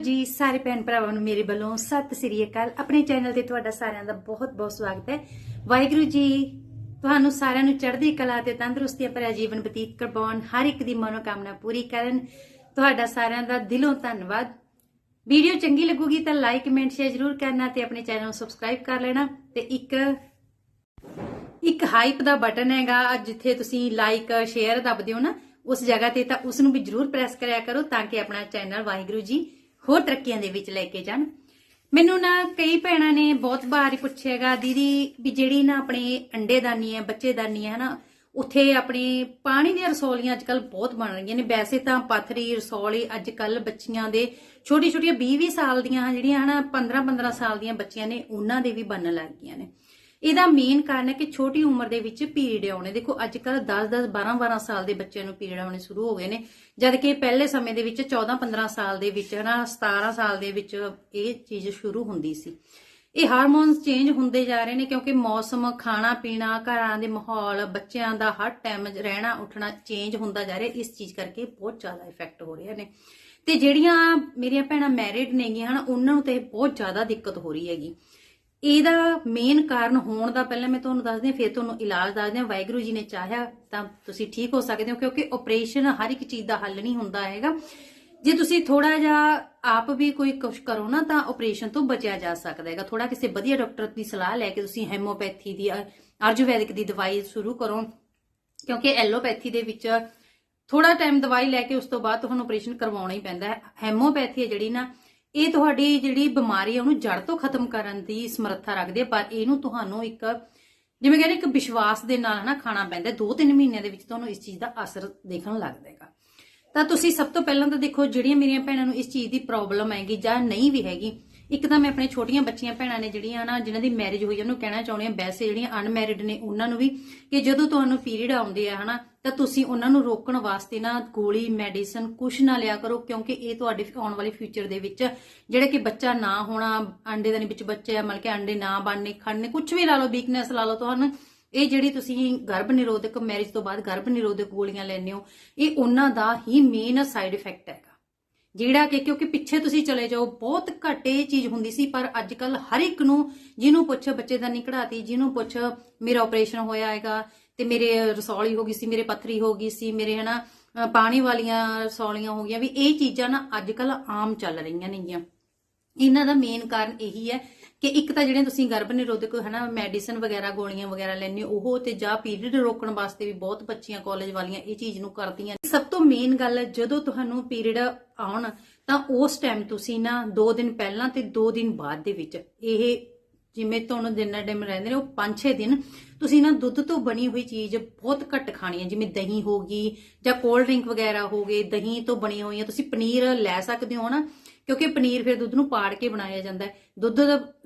ਜੀ, ਸਾਰੇ ਭੈਣ ਭਰਾਵਾਂ ਨੂੰ ਮੇਰੇ ਵੱਲੋਂ ਸਤਿ ਸ੍ਰੀ ਅਕਾਲ। ਆਪਣੇ ਚੈਨਲ ਤੇ ਤੁਹਾਡਾ ਸਾਰਿਆਂ ਦਾ ਬਹੁਤ-ਬਹੁਤ ਸਵਾਗਤ ਹੈ। ਵਾਹਿਗੁਰੂ ਜੀ, ਤੁਹਾਨੂੰ ਸਾਰਿਆਂ ਨੂੰ ਚੜ੍ਹਦੀ ਕਲਾ ਤੇ ਤੰਦਰੁਸਤੀ ਭਰਿਆ ਜੀਵਨ ਬਤੀਤ ਕਰਵਾਉਣ ਹਰ ਇੱਕ ਦੀ ਮਨੋਕਾਮਨਾ ਪੂਰੀ ਕਰਨ ਤੁਹਾਡਾ ਸਾਰਿਆਂ ਦਾ ਦਿਲੋਂ ਧੰਨਵਾਦ। ਵੀਡੀਓ ਚੰਗੀ ਲੱਗੂਗੀ ਤਾਂ ਲਾਈਕ, ਕਮੈਂਟ, ਸ਼ੇਅਰ ਜ਼ਰੂਰ ਕਰਨਾ ਤੇ ਆਪਣੇ ਚੈਨਲ ਨੂੰ ਸਬਸਕ੍ਰਾਈਬ ਕਰ ਲੈਣਾ। ਤੇ ਇੱਕ ਇੱਕ ਹਾਈਪ ਦਾ ਬਟਨ ਹੈਗਾ ਜਿੱਥੇ ਤੁਸੀਂ ਲਾਈਕ ਸ਼ੇਅਰ ਦਬਦੇ ਹੋ ਨਾ, ਉਸ ਜਗ੍ਹਾ ਤੇ ਤਾਂ ਉਸ ਨੂੰ ਵੀ ਜਰੂਰ ਪ੍ਰੈਸ ਕਰਿਆ ਕਰੋ ਤਾਂ ਕਿ ਆਪਣਾ ਚੈਨਲ ਵਾਹਿਗੁਰੂ ਜੀ ਹੋਰ ਤਰੱਕੀਆਂ ਦੇ ਵਿੱਚ ਲੈ ਕੇ ਜਾਣ। ਮੈਨੂੰ ਨਾ ਕਈ ਭੈਣਾਂ ਨੇ ਬਹੁਤ ਵਾਰ ਹੀ ਪੁੱਛਿਆਗਾ, ਦੀਦੀ, ਵੀ ਜਿਹੜੀ ਨਾ ਆਪਣੇ ਅੰਡੇਦਾਨੀ ਹੈ ਬੱਚੇਦਾਨੀ ਹੈ ਹਨਾ, ਉੱਥੇ ਆਪਣੇ ਪਾਣੀ ਦੀਆਂ ਰਸੌਲੀਆਂ ਅੱਜਕੱਲ ਬਹੁਤ ਬਣ ਰਹੀਆਂ ਨੇ। ਵੈਸੇ ਤਾਂ ਪੱਥਰੀ ਰਸੌਲੀ ਅੱਜਕੱਲ ਬੱਚੀਆਂ ਦੇ ਛੋਟੀ ਛੋਟੀਆਂ 20 20 ਸਾਲ ਦੀਆਂ ਜਿਹੜੀਆਂ ਹਨਾ 15 15 ਸਾਲ ਦੀਆਂ ਬੱਚੀਆਂ ਨੇ, ਉਹਨਾਂ ਦੇ ਵੀ ਬਣਨ ਲੱਗ ਗਈਆਂ ਨੇ। ਇਹਦਾ ਮੇਨ ਕਾਰਨ ਹੈ ਕਿ ਛੋਟੀ ਉਮਰ ਦੇ ਵਿੱਚ ਪੀਰੀਅਡ ਆਉਣੇ। ਦੇਖੋ ਅੱਜ ਕੱਲ 10-10 12-12 ਸਾਲ ਦੇ ਬੱਚਿਆਂ ਨੂੰ ਪੀਰੀਅਡ ਆਉਣੇ ਸ਼ੁਰੂ ਹੋ ਗਏ ਨੇ। ਜਦ ਕਿ ਪਹਿਲੇ ਸਮੇਂ ਦੇ ਵਿੱਚ 14-15 ਸਾਲ ਦੇ ਵਿੱਚ, ਹਨਾ 17 ਸਾਲ ਦੇ ਵਿੱਚ ਇਹ ਚੀਜ਼ ਸ਼ੁਰੂ ਹੁੰਦੀ ਸੀ। ਇਹ ਹਾਰਮੋਨਸ ਚੇਂਜ ਹੁੰਦੇ ਜਾ ਰਹੇ ਨੇ ਕਿਉਂਕਿ ਮੌਸਮ ਖਾਣਾ ਪੀਣਾ ਘਰਾਂ ਦੇ ਮਾਹੌਲ, ਬੱਚਿਆਂ ਦਾ ਹਰ ਟਾਈਮ ਰਹਿਣਾ, ਉੱਠਣਾ ਚੇਂਜ ਹੁੰਦਾ ਜਾ ਰਿਹਾ। ਇਸ ਚੀਜ਼ ਕਰਕੇ ਬਹੁਤ ਜ਼ਿਆਦਾ ਇਫੈਕਟ ਹੋ ਰਿਹਾ ਨੇ। ਤੇ ਜਿਹੜੀਆਂ ਮੇਰੀਆਂ ਭੈਣਾਂ ਮੈਰਿਡ ਨੇਗੀਆਂ ਹਨ, ਉਹਨਾਂ ਨੂੰ ਤੇ ਬਹੁਤ ਜ਼ਿਆਦਾ ਦਿੱਕਤ ਹੋ ਰਹੀ ਹੈਗੀ। ਇਹਦਾ ਮੇਨ ਕਾਰਨ ਹੋਣ ਦਾ ਪਹਿਲਾਂ ਮੈਂ ਤੁਹਾਨੂੰ ਦੱਸਦੀ ਹਾਂ, ਫਿਰ ਤੁਹਾਨੂੰ ਇਲਾਜ ਦੱਸਦੇ ਹਾਂ। ਵਾਹਿਗੁਰੂ ਜੀ ਨੇ ਚਾਹਿਆ ਤਾਂ ਤੁਸੀਂ ਠੀਕ ਹੋ ਸਕਦੇ ਹੋ, ਕਿਉਂਕਿ ਆਪਰੇਸ਼ਨ ਹਰ ਇੱਕ ਚੀਜ਼ ਦਾ ਹੱਲ ਨਹੀਂ ਹੁੰਦਾ ਹੈਗਾ। ਜੇ ਤੁਸੀਂ ਥੋੜਾ ਜਿਹਾ ਆਪ ਵੀ ਕੋਈ ਕੁਝ ਕਰੋ ਨਾ, ਤਾਂ ਆਪਰੇਸ਼ਨ ਤੋਂ ਬਚਿਆ ਜਾ ਸਕਦਾ ਹੈਗਾ। ਥੋੜਾ ਕਿਸੇ ਵਧੀਆ ਡਾਕਟਰ ਦੀ ਸਲਾਹ ਲੈ ਕੇ ਤੁਸੀਂ ਹੈਮੋਪੈਥੀ ਦੀ, ਆਯੁਰਵੈਦਿਕ ਦੀ ਦਵਾਈ ਸ਼ੁਰੂ ਕਰੋ, ਕਿਉਂਕਿ ਐਲੋਪੈਥੀ ਦੇ ਵਿੱਚ ਥੋੜਾ ਟਾਈਮ ਦਵਾਈ ਲੈ ਕੇ ਉਸ ਤੋਂ ਬਾਅਦ ਤੁਹਾਨੂੰ ਆਪਰੇਸ਼ਨ ਕਰਵਾਉਣਾ ਹੀ ਪੈਂਦਾ ਹੈ। ਹੈਮੋਪੈਥੀ ਹੈ ਜਿਹੜੀ ਨਾ ਇਹ ਤੁਹਾਡੀ ਜਿਹੜੀ ਬਿਮਾਰੀ ਹੈ ਉਹਨੂੰ ਜੜ ਤੋਂ ਖਤਮ ਕਰਨ ਦੀ ਸਮਰੱਥਾ ਰੱਖਦੇ ਹੈ ਪਰ ਇਹਨੂੰ ਤੁਹਾਨੂੰ ਇੱਕ, ਜਿਵੇਂ ਕਹਿੰਦੇ, ਇੱਕ ਵਿਸ਼ਵਾਸ ਦੇ ਨਾਲ ਹਨਾ ਖਾਣਾ ਪੈਂਦਾ 2-3 ਮਹੀਨਿਆਂ ਦੇ ਵਿੱਚ ਤੁਹਾਨੂੰ ਇਸ ਚੀਜ਼ ਦਾ ਅਸਰ ਦੇਖਣ ਲੱਗ ਜਾਏਗਾ ਤਾਂ ਤੁਸੀਂ ਸਭ ਤੋਂ ਪਹਿਲਾਂ ਤਾਂ ਦੇਖੋ, ਜਿਹੜੀਆਂ ਮੇਰੀਆਂ ਭੈਣਾਂ ਨੂੰ ਇਸ ਚੀਜ਼ ਦੀ ਪ੍ਰੋਬਲਮ ਹੈਗੀ ਜਾਂ ਨਹੀਂ ਵੀ ਹੈਗੀ ਇੱਕ ਤਾਂ ਮੈਂ ਆਪਣੇ ਛੋਟੀਆਂ ਬੱਚੀਆਂ ਭੈਣਾਂ ਨੇ ਜਿਹੜੀਆਂ ਨਾ, ਜਿਨ੍ਹਾਂ ਦੀ ਮੈਰਿਜ ਹੋਈ ਉਹਨੂੰ ਕਹਿਣਾ ਚਾਹੁੰਦੀ ਹਾਂ ਵੈਸੇ ਜਿਹੜੀਆਂ ਅਨਮੈਰਿਡ ਨੇ ਉਹਨਾਂ ਨੂੰ ਵੀ ਕਿ ਜਦੋਂ ਤੁਹਾਨੂੰ ਪੀਰੀਅਡ ਆਉਂਦੇ ਆ, ਹਨਾ, ਤਾਂ ਤੁਸੀਂ ਉਹਨਾਂ ਨੂੰ ਰੋਕਣ ਵਾਸਤੇ ਨਾ ਗੋਲੀ ਮੈਡੀਸਨ ਕੁਛ ਨਾ ਲਿਆ ਕਰੋ, ਕਿਉਂਕਿ ਇਹ ਤੁਹਾਡੇ ਆਉਣ ਵਾਲੇ ਫਿਊਚਰ ਦੇ ਵਿੱਚ ਜਿਹੜੇ ਕਿ ਬੱਚਾ ਨਾ ਹੋਣਾ, ਅੰਡੇ ਦੇ ਵਿੱਚ ਬੱਚੇ ਆ, ਮਤਲਬ ਕਿ ਅੰਡੇ ਨਾ ਬਣਨੇ ਖੜਨੇ ਕੁਝ ਵੀ ਲਾ ਲਓ ਵੀਕਨੈਸ ਲਾ ਲਓ ਤੁਹਾਨੂੰ, ਇਹ ਜਿਹੜੀ ਤੁਸੀਂ ਗਰਭ ਨਿਰੋਧਕ ਮੈਰਿਜ ਤੋਂ ਬਾਅਦ ਗਰਭ ਨਿਰੋਧਕ ਗੋਲੀਆਂ ਲੈਂਦੇ ਹੋ, ਇਹ ਉਹਨਾਂ ਦਾ ਹੀ ਮੇਨ ਸਾਈਡ ਇਫੈਕਟ ਹੈਗਾ। ਜਿਹੜਾ ਕਿ ਕਿਉਂਕਿ ਪਿੱਛੇ ਤੁਸੀਂ ਚਲੇ ਜਾਓ ਬਹੁਤ ਘੱਟ ਇਹ ਚੀਜ਼ ਹੁੰਦੀ ਸੀ ਪਰ ਅੱਜ ਕੱਲ ਹਰ ਇੱਕ ਨੂੰ ਜਿਹਨੂੰ ਪੁੱਛ ਬੱਚੇ ਦਾ ਨਹੀਂ ਕਢਾਤੀ ਜਿਹਨੂੰ ਪੁੱਛ ਮੇਰਾ ਆਪਰੇਸ਼ਨ ਹੋਇਆ ਹੈਗਾ ਤੇ ਮੇਰੇ ਰਸੌਲੀ ਹੋ ਗਈ ਸੀ ਮੇਰੇ ਪੱਥਰੀ ਹੋ ਗਈ ਸੀ ਮੇਰੇ ਹਨਾ ਅ, ਪਾਣੀ ਵਾਲੀਆਂ ਰਸੌਲੀਆਂ ਹੋ ਗਈਆਂ ਵੀ ਇਹ ਚੀਜ਼ਾਂ ਨਾ ਅੱਜ ਕੱਲ ਆਮ ਚੱਲ ਰਹੀਆਂ ਨੇਗੀਆਂ। ਇਹਨਾਂ ਦਾ ਮੇਨ ਕਾਰਨ ਇਹੀ ਹੈ ਕਿ ਇੱਕ ਤਾਂ ਜਿਹੜੇ ਤੁਸੀਂ ਗਰਭ ਨਿਰੋਧਕ, ਹਨਾ ਮੈਡੀਸਨ ਵਗੈਰਾ, ਗੋਲੀਆਂ ਵਗੈਰਾ ਲੈਣੇ ਉਹ ਤੇ ਜਾਂ ਪੀਰੀਅਡ ਰੋਕਣ ਵਾਸਤੇ ਵੀ ਬਹੁਤ ਬੱਚੀਆਂ ਕਾਲਜ ਵਾਲੀਆਂ ਇਹ ਚੀਜ਼ ਨੂੰ ਕਰਦੀਆਂ ਸਭ ਤੋਂ ਮੇਨ ਗੱਲ, ਜਦੋਂ ਤੁਹਾਨੂੰ ਪੀਰੀਅਡ ਆਉਣ, ਤਾਂ ਉਸ ਟਾਈਮ ਤੁਸੀਂ ਨਾ 2 ਦਿਨ ਪਹਿਲਾਂ ਤੇ 2 ਦਿਨ ਬਾਅਦ ਦੇ ਵਿੱਚ, ਇਹ ਜਿਵੇਂ ਤੁਹਾਨੂੰ ਜਿੰਨਾ ਟਾਈਮ ਰਹਿੰਦੇ ਨੇ, ਉਹ 5-6 ਦਿਨ ਤੁਸੀਂ ਨਾ ਦੁੱਧ ਤੋਂ ਬਣੀ ਹੋਈ ਚੀਜ਼ ਬਹੁਤ ਘੱਟ ਖਾਣੀ ਹੈ, ਜਿਵੇਂ ਦਹੀਂ ਹੋਗੀ ਜਾਂ ਕੋਲਡ ਡਰਿੰਕ ਵਗੈਰਾ ਹੋ ਗਏ, ਦਹੀਂ ਤੋਂ ਬਣੀ ਹੋਈਆਂ ਤੁਸੀਂ ਪਨੀਰ ਲੈ ਸਕਦੇ ਹੋ ਨਾ ਕਿਉਂਕਿ ਪਨੀਰ ਫਿਰ ਦੁੱਧ ਨੂੰ ਪਾੜ ਕੇ ਬਣਾਇਆ ਜਾਂਦਾ ਹੈ। ਦੁੱਧ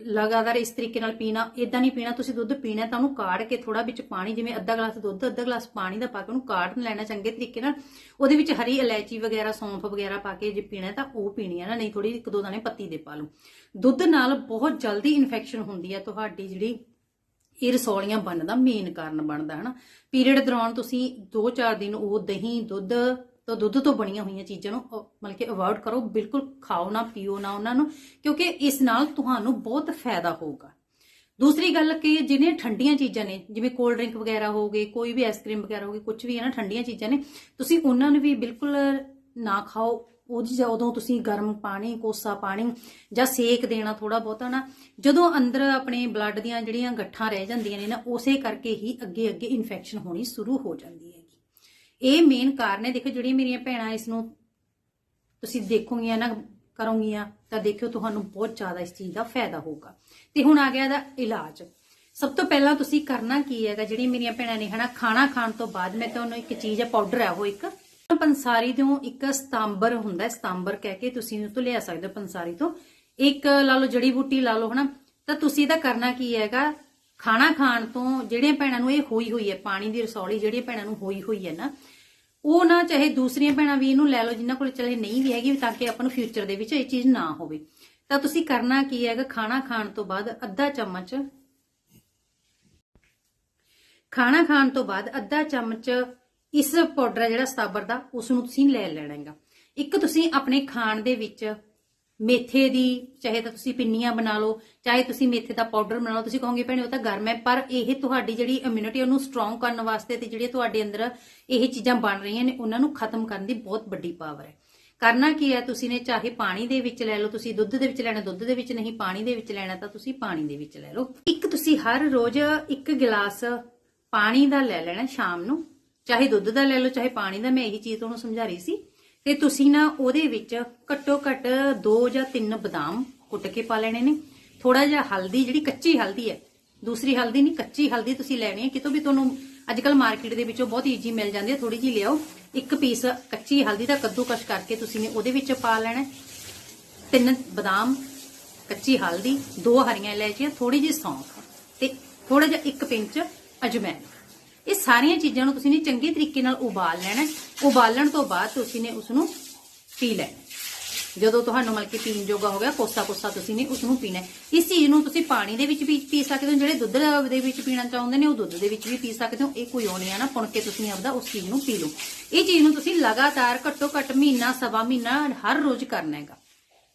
ਲਗਾਤਾਰ ਇਸ ਤਰੀਕੇ ਨਾਲ ਪੀਣਾ ਇਦਾਂ ਨਹੀਂ ਪੀਣਾ, ਤੁਸੀਂ ਦੁੱਧ ਪੀਣਾ ਤਾਂ ਉਹਨੂੰ ਕਾੜ ਕੇ ਥੋੜਾ ਵਿੱਚ ਪਾਣੀ, ਜਿਵੇਂ ਅੱਧਾ ਗਲਾਸ ਦੁੱਧ, ਅੱਧਾ ਗਲਾਸ ਪਾਣੀ ਦਾ ਪਾ ਕੇ ਉਹਨੂੰ ਕਾੜ ਲੈਣਾ ਚੰਗੇ ਤਰੀਕੇ ਨਾਲ। ਉਹਦੇ ਵਿੱਚ ਹਰੀ ਇਲਾਇਚੀ ਵਗੈਰਾ, ਸੌਂਫ ਵਗੈਰਾ ਪਾ ਕੇ ਜੇ ਪੀਣਾ ਤਾਂ ਉਹ ਪੀਣੀ ਹੈ ਨਾ, ਨਹੀਂ ਥੋੜੀ ਇੱਕ ਦੋ ਦਾਣੇ ਪੱਤੀ ਦੇ ਪਾ ਲਓ। ਦੁੱਧ ਨਾਲ ਬਹੁਤ ਜਲਦੀ ਇਨਫੈਕਸ਼ਨ ਹੁੰਦੀ ਹੈ, ਤੁਹਾਡੀ ਜਿਹੜੀ ਇਹ ਰਸੌਲੀਆਂ ਬਣਨ ਦਾ ਮੇਨ ਕਾਰਨ ਬਣਦਾ ਹੈ ਨਾ। ਪੀਰੀਅਡ ਦੌਰਾਨ ਤੁਸੀਂ 2-4 ਦਿਨ ਉਹ ਦਹੀਂ, ਦੁੱਧ ਤਾਂ ਦੁੱਧ ਤੋਂ ਬਣੀਆਂ ਹੋਈਆਂ ਚੀਜ਼ਾਂ ਨੂੰ ਮਤਲਬ ਕਿ ਅਵੋਇਡ ਕਰੋ, ਬਿਲਕੁਲ ਖਾਓ ਨਾ, ਪੀਓ ਨਾ ਉਹਨਾਂ ਨੂੰ, ਕਿਉਂਕਿ ਇਸ ਨਾਲ ਤੁਹਾਨੂੰ ਬਹੁਤ ਫਾਇਦਾ ਹੋਊਗਾ। ਦੂਸਰੀ ਗੱਲ ਕਿ ਜਿਹਨੇ ਠੰਡੀਆਂ ਚੀਜ਼ਾਂ ਨੇ, ਜਿਵੇਂ ਕੋਲਡ ਡਰਿੰਕ ਵਗੈਰਾ ਹੋ ਗਏ, ਕੋਈ ਵੀ ਆਈਸਕ੍ਰੀਮ ਵਗੈਰਾ ਹੋ ਗਈ ਕੁਝ ਵੀ ਹੈ ਨਾ, ਠੰਡੀਆਂ ਚੀਜ਼ਾਂ ਨੇ, ਤੁਸੀਂ ਉਹਨਾਂ ਨੂੰ ਵੀ ਬਿਲਕੁਲ ਨਾ ਖਾਓ। ਉਹਦੀ ਜਦੋਂ ਤੁਸੀਂ ਗਰਮ ਪਾਣੀ, ਕੋਸਾ ਪਾਣੀ ਜਾਂ ਸੇਕ ਦੇਣਾ ਥੋੜਾ ਬਹੁਤਾ ਨਾ। ਜਦੋਂ ਅੰਦਰ ਆਪਣੇ ਬਲੱਡ ਦੀਆਂ ਜਿਹੜੀਆਂ ਗੱਠਾਂ ਰਹਿ ਜਾਂਦੀਆਂ ਨੇ ਨਾ, ਉਸੇ ਕਰਕੇ ਹੀ ਅੱਗੇ ਅੱਗੇ ਇਨਫੈਕਸ਼ਨ ਹੋਣੀ ਸ਼ੁਰੂ ਹੋ ਜਾਂਦੀ ਹੈ। ਇਹ ਮੇਨ ਕਾਰਨ ਹੈ। ਦੇਖੋ ਜਿਹੜੀਆਂ ਮੇਰੀਆਂ ਭੈਣਾਂ ਇਸ ਨੂੰ ਤੁਸੀਂ ਦੇਖੋਗੀਆਂ ਨਾ ਕਰੋਗੀਆਂ ਤਾਂ ਦੇਖਿਓ ਤੁਹਾਨੂੰ ਬਹੁਤ ਜ਼ਿਆਦਾ ਇਸ ਚੀਜ਼ ਦਾ ਫਾਇਦਾ ਹੋਊਗਾ। ਤੇ ਹੁਣ ਆ ਗਿਆ ਦਾ ਇਲਾਜ। ਸਭ ਤੋਂ ਪਹਿਲਾਂ ਤੁਸੀਂ ਕਰਨਾ ਕੀ ਹੈਗਾ ਜਿਹੜੀਆਂ ਮੇਰੀਆਂ ਭੈਣਾਂ ਨੇ ਹਨਾ ਖਾਣਾ ਖਾਣ ਤੋਂ ਬਾਅਦ ਮੈਂ ਤੁਹਾਨੂੰ ਇੱਕ ਚੀਜ਼ ਹੈ ਪਾਊਡਰ ਹੈ ਉਹ ਇੱਕ। ਪੰਸਾਰੀ ਤੋਂ ਇੱਕ ਸਤਾਂਬਰ ਹੁੰਦਾ ਹੈ, ਸਤਾਂਬਰ ਕਹਿ ਕੇ ਤੁਸੀਂ ਉਸ ਤੋਂ ਲਿਆ ਸਕਦੇ ਹੋ ਪੰਸਾਰੀ ਤੋਂ। ਇੱਕ ਲਾ ਲਓ ਜੜੀ ਬੂਟੀ ਲਾ ਲਓ ਹਨਾ। ਤਾਂ ਤੁਸੀਂ ਇਹਦਾ ਕਰਨਾ ਕੀ ਹੈਗਾ? ਖਾਣਾ ਖਾਣ ਤੋਂ ਜਿਹੜੀਆਂ ਭੈਣਾਂ ਨੂੰ ਇਹ ਹੋਈ ਹੋਈ ਹੈ ਪਾਣੀ ਦੀ ਰਸੌਲੀ ਜਿਹੜੀਆਂ ਭੈਣਾਂ ਨੂੰ ਹੋਈ ਹੋਈ ਹੈ ਨਾ ਉਹ ਨਾ ਚਾਹੇ ਦੂਸਰੀਆਂ ਭੈਣਾਂ ਵੀ ਇਹਨੂੰ ਲੈ ਲਓ, ਜਿਨ੍ਹਾਂ ਕੋਲ ਚਲੇ ਨਹੀਂ ਵੀ ਹੈਗੀ ਤਾਂ ਕਿ ਆਪਾਂ ਨੂੰ ਫਿਊਚਰ ਦੇ ਵਿੱਚ ਇਹ ਚੀਜ਼ ਨਾ ਹੋਵੇ। ਤਾਂ ਤੁਸੀਂ ਕਰਨਾ ਕੀ ਹੈਗਾ? ਖਾਣਾ ਖਾਣ ਤੋਂ ਬਾਅਦ ਅੱਧਾ ਚਮਚ ਖਾਣਾ ਖਾਣ ਤੋਂ ਬਾਅਦ ਅੱਧਾ ਚਮਚ ਇਸ ਪਾਊਡਰ ਹੈ ਜਿਹੜਾ ਸਤਾਬਰ ਦਾ ਉਸ ਨੂੰ ਤੁਸੀਂ ਲੈ ਲੈਣਾ ਹੈਗਾ। ਇੱਕ ਤੁਸੀਂ ਆਪਣੇ ਖਾਣ ਦੇ ਵਿੱਚ ਮੇਥੇ ਦੀ, ਚਾਹੇ ਤਾਂ ਤੁਸੀਂ ਪਿੰਨੀਆਂ ਬਣਾ ਲਓ, ਚਾਹੇ ਤੁਸੀਂ ਮੇਥੇ ਦਾ ਪਾਊਡਰ ਬਣਾ ਲਓ, ਤੁਸੀਂ ਕਹੋਗੇ, ਭੈਣੇ, ਉਹ ਤਾਂ ਗਰਮ ਹੈ, ਪਰ ਇਹ ਤੁਹਾਡੀ ਜਿਹੜੀ ਇਮਿਊਨਿਟੀ ਉਹਨੂੰ ਸਟਰੋਂਗ ਕਰਨ ਵਾਸਤੇ ਤੇ ਜਿਹੜੇ ਤੁਹਾਡੇ ਅੰਦਰ ਇਹ ਚੀਜ਼ਾਂ ਬਣ ਰਹੀਆਂ ਨੇ, ਉਹਨਾਂ ਨੂੰ ਖਤਮ ਕਰਨ ਦੀ ਬਹੁਤ ਵੱਡੀ ਪਾਵਰ ਹੈ। ਕਰਨਾ ਕੀ ਹੈ, ਤੁਸੀਂ ਨੇ ਚਾਹੇ ਪਾਣੀ ਦੇ ਵਿੱਚ ਲੈ ਲਓ, ਤੁਸੀਂ ਦੁੱਧ ਦੇ ਵਿੱਚ ਲੈਣਾ, ਦੁੱਧ ਦੇ ਵਿੱਚ ਨਹੀਂ, ਪਾਣੀ ਦੇ ਵਿੱਚ ਲੈਣਾ, ਤਾਂ ਤੁਸੀਂ ਪਾਣੀ ਦੇ ਵਿੱਚ ਲੈ ਲਓ। ਇੱਕ ਤੁਸੀਂ ਹਰ ਰੋਜ਼ ਇੱਕ ਗਿਲਾਸ ਪਾਣੀ ਦਾ ਲੈ ਲੈਣਾ ਸ਼ਾਮ ਨੂੰ, ਚਾਹੇ ਦੁੱਧ ਦਾ ਲੈ ਲਓ, ਚਾਹੇ ਪਾਣੀ ਦਾ, ਮੈਂ ਇਹੀ ਚੀਜ਼ ਤੁਹਾਨੂੰ ਸਮਝਾ ਰਹੀ ਸੀ। ਤੇ ਤੁਸੀਂ ਨਾ ਉਹਦੇ ਵਿੱਚ ਘੱਟੋ ਘੱਟ 2 ਜਾਂ 3 ਬਦਾਮ ਕੁੱਟ ਕੇ ਪਾ ਲੈਣੇ ਨੇ। ਥੋੜਾ ਜਿਹਾ ਹਲਦੀ, ਜਿਹੜੀ ਕੱਚੀ ਹਲਦੀ ਹੈ, ਦੂਸਰੀ ਹਲਦੀ ਨਹੀਂ, ਕੱਚੀ ਹਲਦੀ ਤੁਸੀਂ ਲੈਣੀ ਹੈ। ਕਿਤੋਂ ਵੀ ਤੁਹਾਨੂੰ ਅੱਜ ਕੱਲ ਮਾਰਕੀਟ ਦੇ ਵਿੱਚੋਂ ਬਹੁਤ ਈਜ਼ੀ ਮਿਲ ਜਾਂਦੀ ਹੈ। ਥੋੜੀ ਜਿਹੀ ਲਿਆਓ। ਇੱਕ ਪੀਸ ਕੱਚੀ ਹਲਦੀ ਦਾ ਕੱਦੂਕਸ਼ ਕਰਕੇ ਤੁਸੀਂ ਨੇ ਉਹਦੇ ਵਿੱਚ ਪਾ ਲੈਣਾ ਤਿੰਨ ਬਦਾਮ, ਕੱਚੀ ਹਲਦੀ, ਦੋ ਹਰੀਆਂ ਇਲਾਇਚੀਆਂ ਥੋੜੀ ਜਿਹੀ ਸੌਂਫ ਤੇ ਥੋੜਾ ਜਿਹਾ ਇੱਕ ਪਿੰਚ ਅਜਮੈਨ। ਇਹ ਸਾਰੀਆਂ ਚੀਜ਼ਾਂ ਨੂੰ ਤੁਸੀਂ ਨੇ ਚੰਗੇ ਤਰੀਕੇ ਨਾਲ ਉਬਾਲ ਲੈਣਾ ਉਬਾਲਣ ਤੋਂ ਬਾਅਦ ਤੁਸੀਂ ਨੇ ਉਸ ਨੂੰ ਪੀ ਲੈਣਾ ਜਦੋਂ ਤੁਹਾਨੂੰ ਮਤਲਬ ਪੀਣ ਜੋਗਾ ਹੋ ਗਿਆ ਕੋਸਾ ਕੋਸਾ ਤੁਸੀਂ ਨੇ ਉਸ ਨੂੰ ਪੀਣਾ ਇਸ ਚੀਜ਼ ਨੂੰ ਤੁਸੀਂ ਪਾਣੀ ਦੇ ਵਿੱਚ ਵੀ ਪੀ ਸਕਦੇ ਹੋ, ਜਿਹੜੇ ਦੁੱਧ ਦੇ ਵਿੱਚ ਪੀਣਾ ਚਾਹੁੰਦੇ ਨੇ, ਉਹ ਦੁੱਧ ਦੇ ਵਿੱਚ ਵੀ ਪੀ ਸਕਦੇ ਹੋ। ਇਹ ਕੋਈ ਉਹ ਨਹੀਂ ਆ ਨਾ, ਪੁਣ ਕੇ ਤੁਸੀਂ ਆਪਦਾ ਉਸ ਚੀਜ਼ ਨੂੰ ਪੀ ਲਓ। ਇਹ ਚੀਜ਼ ਨੂੰ ਤੁਸੀਂ ਲਗਾਤਾਰ ਘੱਟੋ ਘੱਟ ਮਹੀਨਾ, ਸਵਾ ਮਹੀਨਾ ਹਰ ਰੋਜ਼ ਕਰਨਾ ਹੈਗਾ।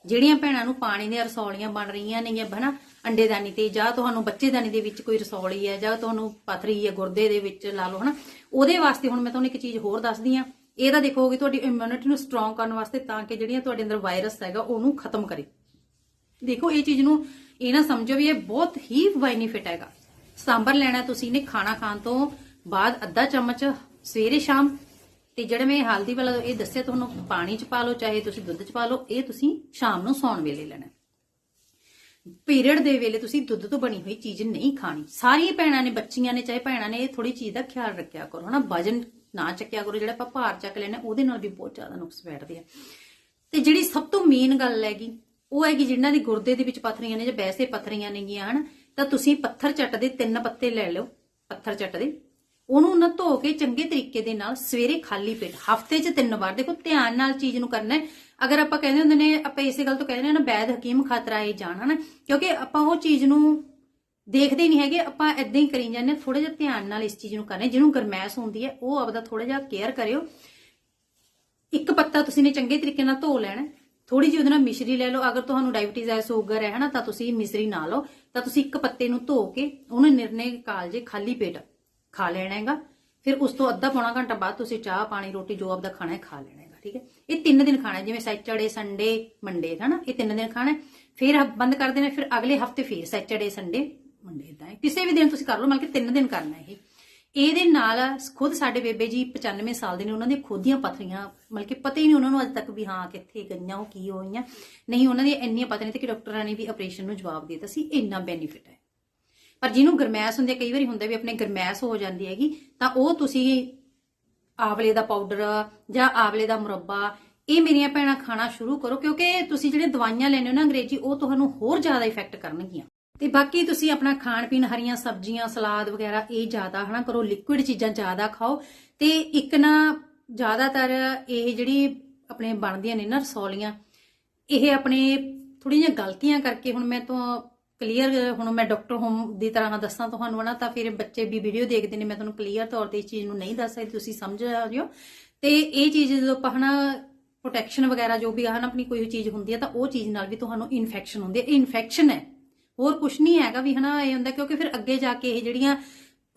ਜਿਹੜੀਆਂ ਭੈਣਾਂ ਨੂੰ ਪਾਣੀ ਦੀਆਂ ਰਸੌਲੀਆਂ ਬਣ ਰਹੀਆਂ ਨੇ ਜਾਂ ਹਨਾ ਅੰਡੇਦਾਨੀ ਤੇ ਜਾਂ ਤੁਹਾਨੂੰ ਬੱਚੇਦਾਨੀ ਦੇ ਵਿੱਚ ਕੋਈ ਰਸੌਲੀ ਹੈ, ਜਾਂ ਤੁਹਾਨੂੰ ਪਥਰੀ ਹੈ, ਗੁਰਦੇ ਦੇ ਵਿੱਚ ਲਾ ਲਓ, ਹਨਾ। ਉਹਦੇ ਵਾਸਤੇ ਹੁਣ ਮੈਂ ਤੁਹਾਨੂੰ ਇੱਕ ਚੀਜ਼ ਹੋਰ ਦੱਸਦੀ ਆ ਇਹਦਾ ਦੇਖੋਗੇ ਤੁਹਾਡੀ ਇਮਿਊਨਿਟੀ ਨੂੰ ਸਟਰੋਂਗ ਕਰਨ ਵਾਸਤੇ ਤਾਂ ਕਿ ਜਿਹੜੀਆਂ ਤੁਹਾਡੇ ਅੰਦਰ ਵਾਇਰਸ ਹੈਗਾ, ਉਹਨੂੰ ਖਤਮ ਕਰੇ। ਦੇਖੋ, ਇਹ ਚੀਜ਼ ਨੂੰ ਇਹ ਨਾ ਸਮਝੋ ਵੀ ਇਹ ਬਹੁਤ ਹੀ ਬੈਨੀਫਿਟ ਹੈਗਾ। ਸਾਂਬਰ ਲੈਣਾ ਤੁਸੀਂ ਨੇ ਖਾਣਾ ਖਾਣ ਤੋਂ ਬਾਅਦ ਅੱਧਾ ਚਮਚ ਸਵੇਰੇ ਸ਼ਾਮ। ਤੇ ਜਿਹੜਾ ਮੈਂ ਹਲਦੀ ਵਾਲਾ ਇਹ ਦੱਸਿਆ, ਤੁਹਾਨੂੰ ਪਾਣੀ ਚ ਪਾ ਲਓ, ਚਾਹੇ ਤੁਸੀਂ ਦੁੱਧ ਚ ਪਾ ਲਓ, ਇਹ ਤੁਸੀਂ ਸ਼ਾਮ ਨੂੰ ਸੌਣ ਵੇਲੇ ਲੈਣਾ। ਪੀਰੀਅਡ ਦੇ ਵੇਲੇ ਤੁਸੀਂ ਦੁੱਧ ਤੋਂ ਬਣੀ ਹੋਈ ਚੀਜ਼ ਨਹੀਂ ਖਾਣੀ। ਸਾਰੀਆਂ ਭੈਣਾਂ ਨੇ, ਬੱਚੀਆਂ ਨੇ, ਚਾਹੇ ਭੈਣਾਂ ਨੇ ਇਹ ਥੋੜੀ ਚੀਜ਼ ਦਾ ਖਿਆਲ ਰੱਖਿਆ ਕਰੋ, ਹਨਾ? ਵਜਨ ਨਾ ਚੱਕਿਆ ਕਰੋ, ਜਿਹੜਾ ਆਪਾਂ ਭਾਰ ਚੱਕ ਲੈਣਾ ਉਹਦੇ ਨਾਲ ਵੀ ਬਹੁਤ ਜ਼ਿਆਦਾ ਨੁਕਸ ਬੈਠਦੇ ਆ। ਤੇ ਜਿਹੜੀ ਸਭ ਤੋਂ ਮੇਨ ਗੱਲ ਹੈਗੀ, ਉਹ ਹੈਗੀ ਜਿਨ੍ਹਾਂ ਦੀ ਗੁਰਦੇ ਦੇ ਵਿੱਚ ਪੱਥਰੀਆਂ ਨੇ ਜਾਂ ਵੈਸੇ ਪੱਥਰੀਆਂ ਨੇਗੀਆਂ, ਹਨ? ਤਾਂ ਤੁਸੀਂ ਪੱਥਰ ਚੱਟ ਦੇ ਤਿੰਨ ਪੱਤੇ ਲੈ ਲਓ, ਪੱਥਰ ਚੱਟ ਦੇ। ਉਹਨੂੰ ਨਾ ਧੋ ਕੇ ਚੰਗੇ ਤਰੀਕੇ ਦੇ ਨਾਲ ਸਵੇਰੇ ਖਾਲੀ ਪੇਟ, ਹਫ਼ਤੇ 'ਚ ਤਿੰਨ ਵਾਰ। ਦੇਖੋ, ਧਿਆਨ ਨਾਲ ਚੀਜ਼ ਨੂੰ ਕਰਨਾ ਅਗਰ ਆਪਾਂ ਕਹਿੰਦੇ ਹੁੰਦੇ ਨੇ, ਆਪਾਂ ਇਸੇ ਗੱਲ ਤੋਂ ਕਹਿੰਦੇ ਨੇ ਨਾ, ਬੈਦ ਹਕੀਮ ਖਾਤਰਾ ਇਹ ਜਾਣ ਹਨਾ ਕਿਉਂਕਿ ਆਪਾਂ ਉਹ ਚੀਜ਼ ਨੂੰ ਦੇਖਦੇ ਨਹੀਂ ਹੈਗੇ, ਆਪਾਂ ਇਦਾਂ ਹੀ ਕਰੀ ਜਾਂਦੇ ਥੋੜਾ ਜਿਹਾ ਧਿਆਨ ਨਾਲ ਇਸ ਚੀਜ਼ ਨੂੰ ਕਰਨਾ, ਜਿਹਨੂੰ ਗਰਮੈਸ਼ ਹੁੰਦੀ ਹੈ, ਉਹ ਆਪਦਾ ਥੋੜਾ ਜਿਹਾ ਕੇਅਰ ਕਰਿਓ। ਇੱਕ ਪੱਤਾ ਤੁਸੀਂ ਨੇ ਚੰਗੇ ਤਰੀਕੇ ਨਾਲ ਧੋ ਲੈਣਾ ਥੋੜੀ ਜਿਹੀ ਉਹਦੇ ਨਾਲ ਮਿਸ਼ਰੀ ਲੈ ਲਓ, ਅਗਰ ਤੁਹਾਨੂੰ ਡਾਇਬੀਟੀਜ਼ ਹੈ, ਸ਼ੂਗਰ ਹੈ, ਹਨਾ, ਤਾਂ ਤੁਸੀਂ ਮਿਸ਼ਰੀ ਨਾ ਲਓ, ਤਾਂ ਤੁਸੀਂ ਇੱਕ ਪੱਤੇ ਨੂੰ ਧੋ ਕੇ ਉਹਨੂੰ ਨਿਰਨੇ ਕਾਲ ਜੇ ਖਾਲੀ ਪੇਟ ਖਾ ਲੈਣਾ ਹੈਗਾ, ਫਿਰ ਉਸ ਤੋਂ ਅੱਧਾ ਪੌਣਾ ਘੰਟਾ ਬਾਅਦ ਤੁਸੀਂ ਚਾਹ, ਪਾਣੀ, ਰੋਟੀ ਜੋ ਆਪਦਾ ਖਾਣਾ ਹੈ, ਖਾ ਲੈਣਾ ਠੀਕ ਹੈ? ਇਹ ਤਿੰਨ ਦਿਨ ਖਾਣਾ ਜਿਵੇਂ ਸੈਚਰਡੇ, ਸੰਡੇ, ਮੰਡੇ, ਹਨਾ? ਇਹ ਤਿੰਨ ਦਿਨ ਖਾਣਾ ਫਿਰ ਬੰਦ ਕਰ ਦੇਣਾ, ਫਿਰ ਅਗਲੇ ਹਫ਼ਤੇ ਫਿਰ ਸੈਚਰਡੇ, ਸੰਡੇ, ਮੰਡੇ ਇਦਾਂ ਕਿਸੇ ਵੀ ਦਿਨ ਤੁਸੀਂ ਕਰ ਲਓ, ਮਤਲਬ ਕਿ ਤਿੰਨ ਦਿਨ ਕਰਨਾ ਇਹ। ਇਹਦੇ ਨਾਲ ਖੁਦ ਸਾਡੇ ਬੇਬੇ ਜੀ 95 ਸਾਲ ਦੇ ਨੇ, ਉਹਨਾਂ ਦੀਆਂ ਖੁਦ ਦੀਆਂ ਪਥਰੀਆਂ, ਮਤਲਬ ਕਿ ਪਤਾ ਹੀ ਨਹੀਂ ਉਹਨਾਂ ਨੂੰ ਅੱਜ ਤੱਕ ਵੀ ਹਾਂ ਕਿੱਥੇ ਗਈਆਂ, ਉਹ ਕੀ ਹੋਈਆਂ। ਨਹੀਂ, ਉਹਨਾਂ ਦੀਆਂ ਇੰਨੀਆਂ ਪਤਾ ਨਹੀਂ ਤੇ ਕਿ ਡਾਕਟਰਾਂ ਨੇ ਵੀ ਆਪਰੇਸ਼ਨ ਨੂੰ ਜਵਾਬ ਦੇ ਦਿੱਤਾ ਸੀ, ਇੰਨਾ ਬੈਨੀਫਿਟ ਹੈ। ਪਰ ਜਿਹਨੂੰ ਗਰਮੈਸ਼ ਹੁੰਦੀ ਹੈ ਕਈ ਵਾਰੀ ਹੁੰਦਾ ਵੀ ਆਪਣੇ ਗਰਮੈਸ਼ ਹੋ ਜਾਂਦੀ ਹੈਗੀ, ਤਾਂ ਉਹ ਤੁਸੀਂ ਆਵਲੇ ਦਾ ਪਾਊਡਰ ਜਾਂ ਆਵਲੇ ਦਾ ਮੁਰੱਬਾ, ਇਹ ਮੇਰੀਆਂ ਭੈਣਾਂ ਖਾਣਾ ਸ਼ੁਰੂ ਕਰੋ, ਕਿਉਂਕਿ ਤੁਸੀਂ ਜਿਹੜੇ ਦਵਾਈਆਂ ਲੈਣੇ ਹੋ ਨਾ ਅੰਗਰੇਜ਼ੀ, ਉਹ ਤੁਹਾਨੂੰ ਹੋਰ ਜ਼ਿਆਦਾ ਇਫੈਕਟ ਕਰਨਗੀਆਂ। ਤੇ ਬਾਕੀ ਤੁਸੀਂ ਆਪਣਾ ਖਾਣ ਪੀਣ ਹਰੀਆਂ ਸਬਜ਼ੀਆਂ, ਸਲਾਦ ਵਗੈਰਾ, ਇਹ ਜ਼ਿਆਦਾ ਹਨਾ ਕਰੋ ਲਿਕੁਇਡ ਚੀਜ਼ਾਂ ਜ਼ਿਆਦਾ ਖਾਓ। ਤੇ ਇੱਕ ਨਾ ਜ਼ਿਆਦਾਤਰ ਇਹ ਜਿਹੜੀ ਆਪਣੇ ਬਣਦੀਆਂ ਨੇ ਨਾ ਰਸੌਲੀਆਂ, ਇਹ ਆਪਣੇ ਥੋੜੀਆਂ ਜਿਹੀਆਂ ਗਲਤੀਆਂ ਕਰਕੇ ਹੁਣ ਮੈਂ ਤੋਂ ਕਲੀਅਰ ਹੁਣ ਮੈਂ ਡਾਕਟਰ ਹੋਮ ਦੀ ਤਰ੍ਹਾਂ ਦੱਸਾਂ ਤੁਹਾਨੂੰ ਨਾ ਤਾਂ ਫਿਰ ਬੱਚੇ ਵੀ ਵੀਡੀਓ ਦੇਖਦੇ ਨੇ, ਮੈਂ ਤੁਹਾਨੂੰ ਕਲੀਅਰ ਤੌਰ ਤੇ ਇਸ ਚੀਜ਼ ਨੂੰ ਨਹੀਂ ਦੱਸ ਸਕਦੀ, ਤੁਸੀਂ ਸਮਝ ਆ ਜਿਓ ਤੇ ਇਹ ਚੀਜ਼ ਜਦੋਂ ਆਪਾਂ ਹਨਾ ਪ੍ਰੋਟੈਕਸ਼ਨ ਵਗੈਰਾ ਜੋ ਵੀ ਹਨ, ਆਪਣੀ ਕੋਈ ਚੀਜ਼ ਹੁੰਦੀ ਹੈ ਤਾਂ ਉਹ ਚੀਜ਼ ਨਾਲ ਵੀ ਤੁਹਾਨੂੰ ਇਨਫੈਕਸ਼ਨ ਹੁੰਦੀ ਹੈ ਇਹ ਇਨਫੈਕਸ਼ਨ ਹੈ। ਹੋਰ ਕੁਝ ਨਹੀਂ ਹੈਗਾ ਵੀ ਹਨਾ, ਇਹ ਹੁੰਦਾ ਕਿਉਂਕਿ ਫਿਰ ਅੱਗੇ ਜਾ ਕੇ ਇਹ ਜਿਹੜੀਆਂ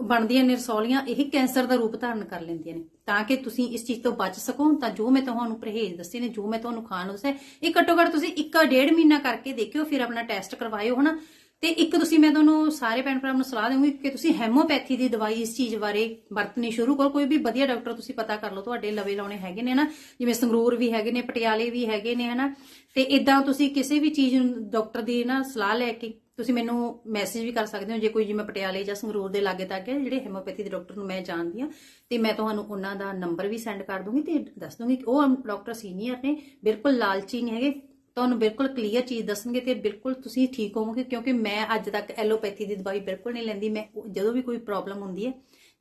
ਬਣਦੀਆਂ ਨੇ ਰਸੌਲੀਆਂ, ਇਹ ਕੈਂਸਰ ਦਾ ਰੂਪ ਧਾਰਨ ਕਰ ਲੈਂਦੀਆਂ ਨੇ। ਤਾਂ ਕਿ ਤੁਸੀਂ ਇਸ ਚੀਜ਼ ਤੋਂ ਬਚ ਸਕੋ, ਤਾਂ ਜੋ ਮੈਂ ਤੁਹਾਨੂੰ ਪਰਹੇਜ਼ ਦੱਸੇ ਨੇ, ਜੋ ਮੈਂ ਤੁਹਾਨੂੰ ਖਾਣ ਨੂੰ ਦੱਸਿਆ ਇਹ ਘੱਟੋ ਘੱਟ ਤੁਸੀਂ ਇੱਕ ਡੇਢ ਮਹੀਨਾ ਕਰਕੇ ਦੇਖਿਓ, ਫਿਰ ਆਪਣਾ ਟੈਸਟ ਕਰਵਾਇਓ, ਹਨਾ? ਤੇ ਇੱਕ ਤੁਸੀਂ, ਮੈਂ ਤੁਹਾਨੂੰ ਸਾਰੇ ਭੈਣ ਭਰਾਵਾਂ ਨੂੰ ਸਲਾਹ ਦੇਵਾਂਗੀ ਕਿ ਤੁਸੀਂ ਹੈਮੋਪੈਥੀ ਦੀ ਦਵਾਈ ਇਸ ਚੀਜ਼ ਬਾਰੇ ਵਰਤਣੀ ਸ਼ੁਰੂ ਕਰੋ। ਕੋਈ ਵੀ ਵਧੀਆ ਡਾਕਟਰ ਤੁਸੀਂ ਪਤਾ ਕਰ ਲਓ, ਤੁਹਾਡੇ ਲਵੇ ਲਾਉਣੇ ਹੈਗੇ ਨੇ ਨਾ ਜਿਵੇਂ ਸੰਗਰੂਰ ਵੀ ਹੈਗੇ ਨੇ, ਪਟਿਆਲੇ ਵੀ ਹੈਗੇ ਨੇ, ਹਨਾ? ਤੇ ਇਦਾਂ ਤੁਸੀਂ ਕਿਸੇ ਵੀ ਚੀਜ਼ ਨੂੰ, ਡਾਕਟਰ ਦੀ ਨਾ ਸਲਾਹ ਲੈ ਕੇ ਤੁਸੀਂ ਮੈਨੂੰ ਮੈਸੇਜ ਵੀ ਕਰ ਸਕਦੇ ਹੋ, ਜੇ ਕੋਈ ਜਿਵੇਂ ਪਟਿਆਲੇ ਜਾਂ ਸੰਗਰੂਰ ਦੇ ਲਾਗੇ ਤੱਕ ਹੈ ਜਿਹੜੇ ਹੈਮੋਪੈਥੀ ਦੇ ਡਾਕਟਰ ਨੂੰ ਮੈਂ ਜਾਣਦੀ ਆ ਤੇ ਮੈਂ ਤੁਹਾਨੂੰ ਉਹਨਾਂ ਦਾ ਨੰਬਰ ਵੀ ਸੈਂਡ ਕਰ ਦੂੰਗੀ ਤੇ ਦੱਸ ਦੂੰਗੀ ਕਿ ਉਹ ਡਾਕਟਰ ਸੀਨੀਅਰ ਨੇ, ਬਿਲਕੁਲ ਲਾਲਚੀ ਨਹੀਂ ਹੈਗੇ, ਤੁਹਾਨੂੰ ਬਿਲਕੁਲ ਕਲੀਅਰ ਚੀਜ਼ ਦੱਸਣਗੇ ਤੇ ਬਿਲਕੁਲ ਤੁਸੀਂ ਠੀਕ ਹੋਵੋਗੇ, ਕਿਉਂਕਿ ਮੈਂ ਅੱਜ ਤੱਕ ਐਲੋਪੈਥੀ ਦੀ ਦਵਾਈ ਬਿਲਕੁਲ ਨਹੀਂ ਲੈਂਦੀ, ਮੈਂ ਜਦੋਂ ਵੀ ਕੋਈ ਪ੍ਰੋਬਲਮ ਹੁੰਦੀ ਹੈ,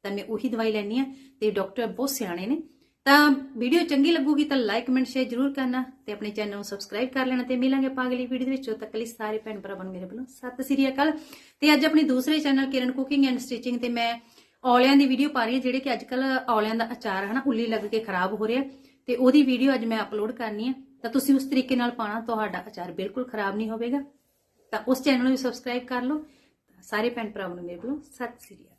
ਤਾਂ ਮੈਂ ਉਹੀ ਦਵਾਈ ਲੈਣੀ ਆ ਤੇ ਡਾਕਟਰ ਬਹੁਤ ਸਿਆਣੇ ਨੇ। ਤਾਂ ਵੀਡੀਓ ਚੰਗੀ ਲੱਗੂਗੀ ਤਾਂ ਲਾਈਕ ਕਮੈਂਟ ਸ਼ੇਅਰ ਜ਼ਰੂਰ ਕਰਨਾ ਤੇ ਆਪਣੇ ਚੈਨਲ ਨੂੰ ਸਬਸਕ੍ਰਾਈਬ ਕਰ ਲੈਣਾ ਤੇ ਮਿਲਾਂਗੇ ਆਪਾਂ ਅਗਲੀ ਵੀਡੀਓ ਦੇ ਵਿੱਚ। ਉਦੋਂ ਤੱਕ ਲਈ ਸਾਰੇ ਭੈਣ ਭਰਾਵਾਂ ਨੂੰ ਮੇਰੇ ਵੱਲੋਂ ਸਤਿ ਸ੍ਰੀ ਅਕਾਲ। ਤੇ ਅੱਜ ਆਪਣੀ ਦੂਸਰੇ channel Kiran cooking and stitching ਤੇ ਮੈਂ ਔਲਿਆਂ ਦੀ ਵੀਡੀਓ ਪਾ ਰਹੀ ਹਾਂ, ਜਿਹੜੇ ਕਿ ਅੱਜ ਕੱਲ ਔਲਿਆਂ ਦਾ ਅਚਾਰ ਹੈ ਨਾ ਉੱਲੀ ਲੱਗ ਕੇ ਖਰਾਬ ਹੋ ਰਿਹਾ। ਤੇ ਉਹਦੀ ਵੀਡੀਓ ਅੱਜ ਮੈਂ ਅਪਲੋਡ ਕਰਨੀ ਹੈ। ਤਾਂ ਤੁਸੀਂ ਉਸ ਤਰੀਕੇ ਨਾਲ ਪਾਣਾ ਤੁਹਾਡਾ ਅਚਾਰ ਬਿਲਕੁਲ ਖਰਾਬ ਨਹੀਂ ਹੋਵੇਗਾ। ਤਾਂ ਉਸ ਚੈਨਲ ਨੂੰ ਵੀ ਸਬਸਕ੍ਰਾਈਬ ਕਰ ਲਓ। ਸਾਰੇ ਭੈਣ ਭਰਾਵਾਂ ਨੂੰ ਮੇਰੇ ਵੱਲੋਂ ਸਤਿ ਸ੍ਰੀ ਅਕਾਲ।